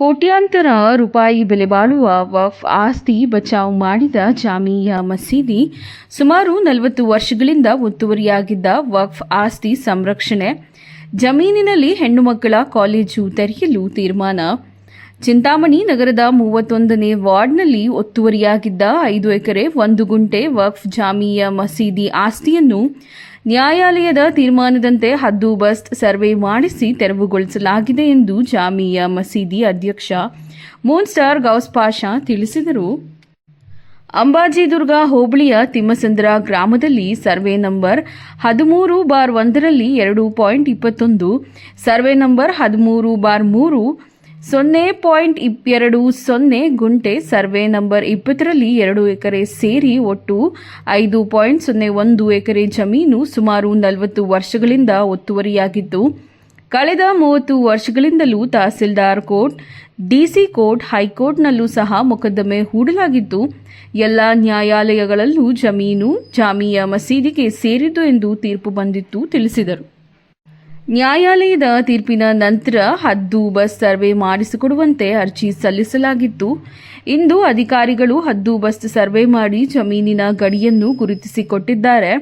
ಕೋಟ್ಯಾಂತರ ರೂಪಾಯಿ ಬೆಲೆ ಬಾಳುವ ವಫ್ ಆಸ್ತಿ ಬಚಾವ್ ಮಾಡಿದ ಜಾಮಿಯಾ ಮಸೀದಿ ಸುಮಾರು ನಲವತ್ತು ವರ್ಷಗಳಿಂದ ಒತ್ತುವರಿಯಾಗಿದ್ದ ವಫ್ ಆಸ್ತಿ ಸಂರಕ್ಷಣೆ. ಜಮೀನಿನಲ್ಲಿ ಹೆಣ್ಣು ಮಕ್ಕಳ ಕಾಲೇಜು ತೆರೆಯಲು ತೀರ್ಮಾನ. ಚಿಂತಾಮಣಿ ನಗರದ ಮೂವತ್ತೊಂದನೇ ವಾರ್ಡ್ನಲ್ಲಿ ಒತ್ತುವರಿಯಾಗಿದ್ದ ಐದು ಎಕರೆ, ಒಂದು ಗುಂಟೆ ವಕ್ಫ್ ಜಾಮೀಯ ಮಸೀದಿ ಆಸ್ತಿಯನ್ನು ನ್ಯಾಯಾಲಯದ ತೀರ್ಮಾನದಂತೆ ಹದ್ದುಬಸ್ತ್ ಸರ್ವೆ ಮಾಡಿಸಿ ತೆರವುಗೊಳಿಸಲಾಗಿದೆ ಎಂದು ಜಾಮಿಯಾ ಮಸೀದಿ ಅಧ್ಯಕ್ಷ ಮೂನ್ಸ್ಟಾರ್ ಗೌಸ್ ಪಾಷಾ ತಿಳಿಸಿದರು. ಅಂಬಾಜಿದುರ್ಗ ಹೋಬಳಿಯ ತಿಮ್ಮಸಂದ್ರ ಗ್ರಾಮದಲ್ಲಿ ಸರ್ವೆ ನಂಬರ್ ಹದಿಮೂರು ಬಾರ್ ಒಂದರಲ್ಲಿ ಎರಡು ಪಾಯಿಂಟ್ ಇಪ್ಪತ್ತೊಂದು, ಸರ್ವೆ ನಂಬರ್ ಹದಿಮೂರು ಬಾರ್ ಮೂರು ಸೊನ್ನೆ ಪಾಯಿಂಟ್ ಎರಡು ಸೊನ್ನೆ ಗುಂಟೆ ಸರ್ವೆ ನಂಬರ್ ಇಪ್ಪತ್ತರಲ್ಲಿ ಎರಡು ಎಕರೆ ಸೇರಿ ಒಟ್ಟು ಐದು ಪಾಯಿಂಟ್ ಸೊನ್ನೆ ಒಂದು ಎಕರೆ ಜಮೀನು ಸುಮಾರು ನಲವತ್ತು ವರ್ಷಗಳಿಂದ ಒತ್ತುವರಿಯಾಗಿದ್ದು, ಕಳೆದ ಮೂವತ್ತು ವರ್ಷಗಳಿಂದಲೂ ತಹಸೀಲ್ದಾರ್ ಕೋರ್ಟ್ ಡಿಸಿ ಕೋರ್ಟ್, ಹೈಕೋರ್ಟ್ನಲ್ಲೂ ಸಹ ಮೊಕದ್ದಮೆ ಹೂಡಲಾಗಿದ್ದು, ಎಲ್ಲ ನ್ಯಾಯಾಲಯಗಳಲ್ಲೂ ಜಮೀನು ಜಾಮಿಯಾ ಮಸೀದಿಗೆ ಸೇರಿದ್ದು ಎಂದು ತೀರ್ಪು ಬಂದಿತ್ತು, ತಿಳಿಸಿದರು. ನ್ಯಾಯಾಲಯದ ತೀರ್ಪಿನ ನಂತರ ಹದ್ದು ಬಸ್ ಸರ್ವೆ ಮಾಡಿಸಿಕೊಡುವಂತೆ ಅರ್ಜಿ ಸಲ್ಲಿಸಲಾಗಿತ್ತು. ಇಂದು ಅಧಿಕಾರಿಗಳು ಹದ್ದು ಬಸ್ ಸರ್ವೆ ಮಾಡಿ ಜಮೀನಿನ ಗಡಿಯನ್ನು ಗುರುತಿಸಿಕೊಟ್ಟಿದ್ದಾರೆ.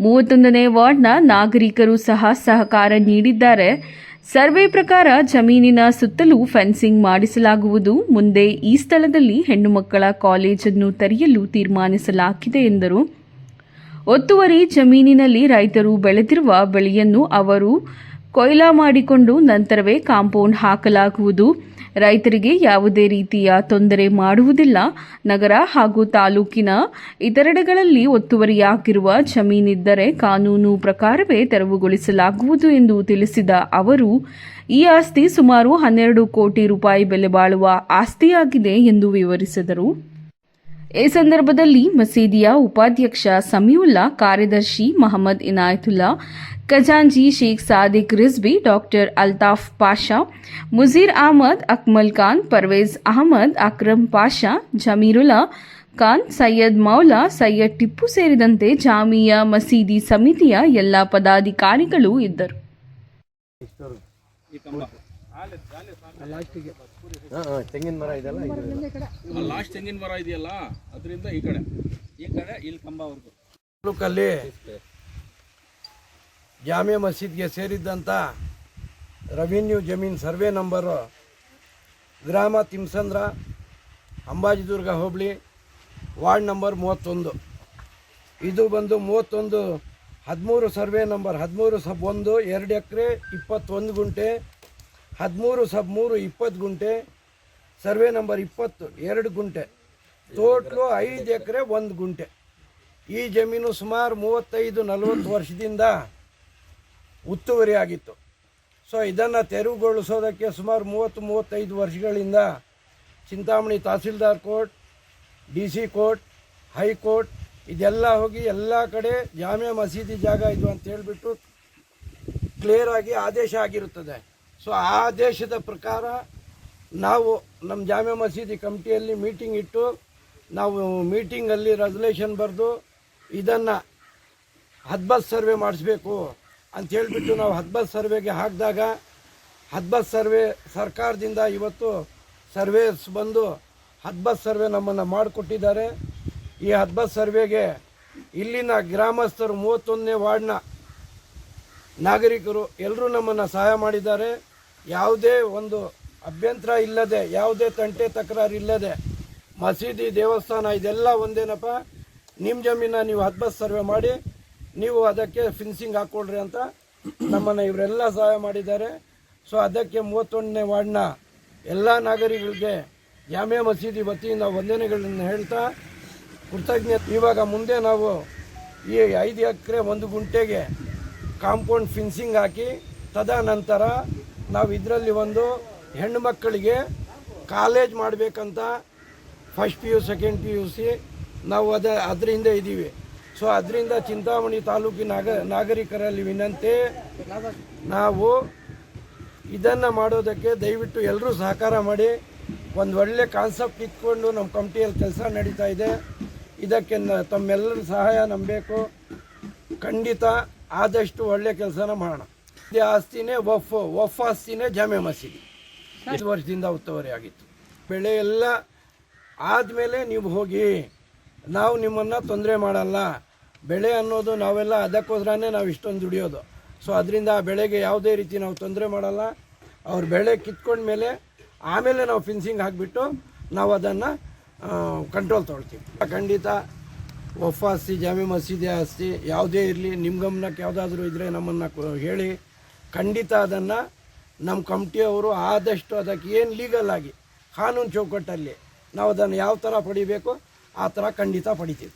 ಮೂವತ್ತೊಂದನೇ ವಾರ್ಡ್ನ ನಾಗರಿಕರು ಸಹ ಸಹಕಾರ ನೀಡಿದ್ದಾರೆ. ಸರ್ವೆ ಪ್ರಕಾರ ಜಮೀನಿನ ಸುತ್ತಲೂ ಫೆನ್ಸಿಂಗ್ ಮಾಡಿಸಲಾಗುವುದು. ಮುಂದೆ ಈ ಸ್ಥಳದಲ್ಲಿ ಹೆಣ್ಣು ಮಕ್ಕಳ ಕಾಲೇಜನ್ನು ತೆರೆಯಲು ತೀರ್ಮಾನಿಸಲಾಗಿದೆ ಎಂದರು. ಒತ್ತುವರಿ ಜಮೀನಿನಲ್ಲಿ ರೈತರು ಬೆಳೆದಿರುವ ಬೆಳೆಯನ್ನು ಅವರು ಕೊಯ್ಲಾ ಮಾಡಿಕೊಂಡು ನಂತರವೇ ಕಾಂಪೌಂಡ್ ಹಾಕಲಾಗುವುದು. ರೈತರಿಗೆ ಯಾವುದೇ ರೀತಿಯ ತೊಂದರೆ ಮಾಡುವುದಿಲ್ಲ. ನಗರ ಹಾಗೂ ತಾಲೂಕಿನ ಇತರೆಡೆಗಳಲ್ಲಿ ಒತ್ತುವರಿಯಾಗಿರುವ ಜಮೀನಿದ್ದರೆ ಕಾನೂನು ಪ್ರಕಾರವೇ ತೆರವುಗೊಳಿಸಲಾಗುವುದು ಎಂದು ತಿಳಿಸಿದ ಅವರು, ಈ ಆಸ್ತಿ ಸುಮಾರು ಹನ್ನೆರಡು ಕೋಟಿ ರೂಪಾಯಿ ಬೆಲೆ ಬಾಳುವ ಆಸ್ತಿಯಾಗಿದೆ ಎಂದು ವಿವರಿಸಿದರು. ಈ ಸಂದರ್ಭದಲ್ಲಿ ಮಸೀದಿಯ ಉಪಾಧ್ಯಕ್ಷ ಸಮೀವುಲ್ಲಾ, ಕಾರ್ಯದರ್ಶಿ ಮಹಮ್ಮದ್ ಇನಾಯತುಲ್ಲಾ ಖಜಾಂಜಿ ಶೇಖ್ ಸಾದಿಕ್ ರಿಜ್ಬಿ ಡಾಕ್ಟರ್ ಅಲ್ತಾಫ್ ಪಾಷಾ, ಮುಜೀರ್ ಅಹಮದ್ ಅಕ್ಮಲ್ ಖಾನ್, ಪರ್ವೇಜ್ ಅಹಮದ್ ಅಕ್ರಮ್ ಪಾಷಾ, ಜಮೀರುಲ್ಲಾ ಖಾನ್, ಸೈಯದ್ ಮೌಲಾ, ಸೈಯದ್ ಟಿಪ್ಪು ಸೇರಿದಂತೆ ಜಾಮಿಯಾ ಮಸೀದಿ ಸಮಿತಿಯ ಎಲ್ಲ ಪದಾಧಿಕಾರಿಗಳು ಇದ್ದರು. ಹಾಂ ಹಾಂ ತೆಂಗಿನ ಮರ ಇದೆಲ್ಲ ಇದು ಲಾಸ್ಟ್ ತೆಂಗಿನ ಮರ ಇದೆಯಲ್ಲ ಅದರಿಂದ ಈ ಕಡೆ. ಈ ಕಡೆ ಇಲ್ಲಿ ಕಂಬವರೆಗೂ. ತಾಲೂಕಲ್ಲಿ ಜಾಮಿಯ ಮಸೀದ್ಗೆ ಸೇರಿದ್ದಂಥ ರೆವಿನ್ಯೂ ಜಮೀನ್ ಸರ್ವೆ ನಂಬರು ಗ್ರಾಮ ತಿಮ್ಸಂದ್ರ ಅಂಬಾಜಿದುರ್ಗ ಹೋಬಳಿ ವಾರ್ಡ್ ನಂಬರ್ ಮೂವತ್ತೊಂದು. ಇದು ಬಂದು ಮೂವತ್ತೊಂದು ಹದಿಮೂರು ಸರ್ವೆ ನಂಬರ್ ಹದಿಮೂರು ಸಬ್ ಒಂದು ಎರಡು ಎಕರೆ ಇಪ್ಪತ್ತೊಂದು ಗುಂಟೆ ಹದಿಮೂರು ಸಬ್ ಮೂರು ಇಪ್ಪತ್ತು ಗುಂಟೆ, ಸರ್ವೆ ನಂಬರ್ ಇಪ್ಪತ್ತು, ಎರಡು ಗುಂಟೆ. ಟೋಟ್ಲು ಐದು ಎಕರೆ, ಒಂದು ಗುಂಟೆ. ಈ ಜಮೀನು ಸುಮಾರು ಮೂವತ್ತೈದು, ನಲವತ್ತು ವರ್ಷದಿಂದ ಉತ್ತುವರಿ ಆಗಿತ್ತು. ಸೊ ಇದನ್ನು ತೆರವುಗೊಳಿಸೋದಕ್ಕೆ ಸುಮಾರು ಮೂವತ್ತು, ಮೂವತ್ತೈದು ವರ್ಷಗಳಿಂದ Chintamani tahsildar court, D C court high court ಇದೆಲ್ಲ ಹೋಗಿ ಎಲ್ಲ ಕಡೆ ಜಾಮಿಯಾ ಮಸೀದಿ ಜಾಗ ಇದು ಅಂತ ಹೇಳಿಬಿಟ್ಟು ಕ್ಲಿಯರ್ ಆಗಿ ಆದೇಶ ಆಗಿರುತ್ತದೆ. ಸೊ ಆ ಆದೇಶದ ಪ್ರಕಾರ ನಾವು ನಮ್ಮ ಜಾಮೆ ಮಸೀದಿ ಕಮಿಟಿಯಲ್ಲಿ ಮೀಟಿಂಗ್ ಇಟ್ಟು ನಾವು ಮೀಟಿಂಗಲ್ಲಿ ರೆಸಲ್ಯೂಷನ್ ಬರೆದು ಇದನ್ನು ಹದ್ಬಸ್ ಸರ್ವೆ ಮಾಡಿಸ್ಬೇಕು ಅಂತ ಹೇಳಿಬಿಟ್ಟು ನಾವು ಹದ್ಬಸ್ ಸರ್ವೆಗೆ ಹಾಕಿದಾಗ ಹದ್ಬಸ್ ಸರ್ವೆ ಸರ್ಕಾರದಿಂದ ಇವತ್ತು ಸರ್ವೇಸ್ ಬಂದು ಹದ್ಬಸ್ ಸರ್ವೆ ನಮ್ಮನ್ನು ಮಾಡಿಕೊಟ್ಟಿದ್ದಾರೆ. ಈ ಹದ್ಬಸ್ ಸರ್ವೆಗೆ ಇಲ್ಲಿನ ಗ್ರಾಮಸ್ಥರು ಮೂವತ್ತೊಂದನೇ ವಾರ್ಡ್ನ ನಾಗರಿಕರು ಎಲ್ಲರೂ ನಮ್ಮನ್ನು ಸಹಾಯ ಮಾಡಿದ್ದಾರೆ. ಯಾವುದೇ ಒಂದು ಅಭ್ಯಂತರ ಇಲ್ಲದೆ, ಯಾವುದೇ ತಂಟೆ ತಕರಾರು ಇಲ್ಲದೆ, ಮಸೀದಿ, ದೇವಸ್ಥಾನ ಇದೆಲ್ಲ ಒಂದೇನಪ್ಪ? ನಿಮ್ಮ ಜಮೀನ ನೀವು ಹದ್ಬಸ್ ಸರ್ವೆ ಮಾಡಿ, ನೀವು ಅದಕ್ಕೆ ಫಿನ್ಸಿಂಗ್ ಹಾಕ್ಕೊಳ್ರಿ ಅಂತ ನಮ್ಮನ್ನು ಇವರೆಲ್ಲ ಸಹಾಯ ಮಾಡಿದ್ದಾರೆ. ಸೊ, ಅದಕ್ಕೆ ಮೂವತ್ತೊಂದನೇ ವಾರ್ಡ್ನ ಎಲ್ಲ ನಾಗರಿಕರಿಗೆ ಜಾಮೆ ಮಸೀದಿ ವತಿಯಿಂದ ವಂದನೆಗಳನ್ನು ಹೇಳ್ತಾ ಕೃತಜ್ಞತೆ ಇವಾಗ ಮುಂದೆ ನಾವು ಈ ಐದು ಎಕರೆ ಒಂದು ಗುಂಟೆಗೆ ಕಾಂಪೌಂಡ್ ಫಿನ್ಸಿಂಗ್ ಹಾಕಿ, ತದನಂತರ ನಾವು ಇದರಲ್ಲಿ ಒಂದು ಹೆಣ್ಣು ಮಕ್ಕಳಿಗೆ ಕಾಲೇಜ್ ಮಾಡಬೇಕಂತ first P U second P U C ನಾವು ಅದ, ಅದರಿಂದ ಇದ್ದೀವಿ ಸೊ ಅದರಿಂದ ಚಿಂತಾಮಣಿ ತಾಲೂಕಿನ ನಾಗ, ನಾಗರಿಕರಲ್ಲಿ ವಿನಂತಿ, ನಾವು ಇದನ್ನು ಮಾಡೋದಕ್ಕೆ ದಯವಿಟ್ಟು ಎಲ್ಲರೂ ಸಹಕಾರ ಮಾಡಿ, ಒಂದು ಒಳ್ಳೆ ಕಾನ್ಸೆಪ್ಟ್ ಇಟ್ಕೊಂಡು ನಮ್ಮ ಕಮಿಟಿಯಲ್ಲಿ ಕೆಲಸ ನಡೀತಾ ಇದೆ. ಇದಕ್ಕೆ ತಮ್ಮೆಲ್ಲರ ಸಹಾಯ ನಂಬಬೇಕು. ಖಂಡಿತ ಆದಷ್ಟು ಒಳ್ಳೆ ಕೆಲಸನ ಮಾಡೋಣ. ಆಸ್ತಿನೇ ವಫ್ ವಫ್ ಆಸ್ತಿನೇ ಜಾಮೆ ಮಸೀದಿ. ಐದು ವರ್ಷದಿಂದ ಉತ್ತುವರಿ ಆಗಿತ್ತು. ಬೆಳೆ ಎಲ್ಲ ಆದಮೇಲೆ ನೀವು ಹೋಗಿ ನಾವು ನಿಮ್ಮನ್ನು ತೊಂದರೆ ಮಾಡಲ್ಲ. ಬೆಳೆ ಅನ್ನೋದು ನಾವೆಲ್ಲ ಅದಕ್ಕೋಸ್ಕರನೇ ನಾವು ಇಷ್ಟೊಂದು ದುಡಿಯೋದು. ಸೊ ಅದರಿಂದ ಆ ಬೆಳೆಗೆ ಯಾವುದೇ ರೀತಿ ನಾವು ತೊಂದರೆ ಮಾಡಲ್ಲ. ಅವ್ರ ಬೆಳೆ ಕಿತ್ಕೊಂಡ್ಮೇಲೆ ಆಮೇಲೆ ನಾವು ಫಿನ್ಸಿಂಗ್ ಹಾಕಿಬಿಟ್ಟು ನಾವು ಅದನ್ನು ಕಂಟ್ರೋಲ್ ತೊಗೊಳ್ತೀವಿ. ಖಂಡಿತ ವಫ್ ಆಸ್ತಿ ಜಾಮಿ ಮಸೀದಿ ಆಸ್ತಿ ಯಾವುದೇ ಇರಲಿ ನಿಮ್ಮ ಗಮನಕ್ಕೆ ಯಾವುದಾದ್ರೂ ಇದ್ದರೆ ನಮ್ಮನ್ನು ಹೇಳಿ. ಖಂಡಿತ ಅದನ್ನು ನಮ್ಮ ಕಮಿಟಿಯವರು ಆದಷ್ಟು ಅದಕ್ಕೆ ಏನು ಲೀಗಲ್ ಆಗಿ, ಕಾನೂನು ಚೌಕಟ್ಟಲ್ಲಿ ನಾವು ಅದನ್ನು ಯಾವ ಥರ ಪಡಿಬೇಕು, ಆ ಥರ ಖಂಡಿತ ಪಡಿತೀವಿ.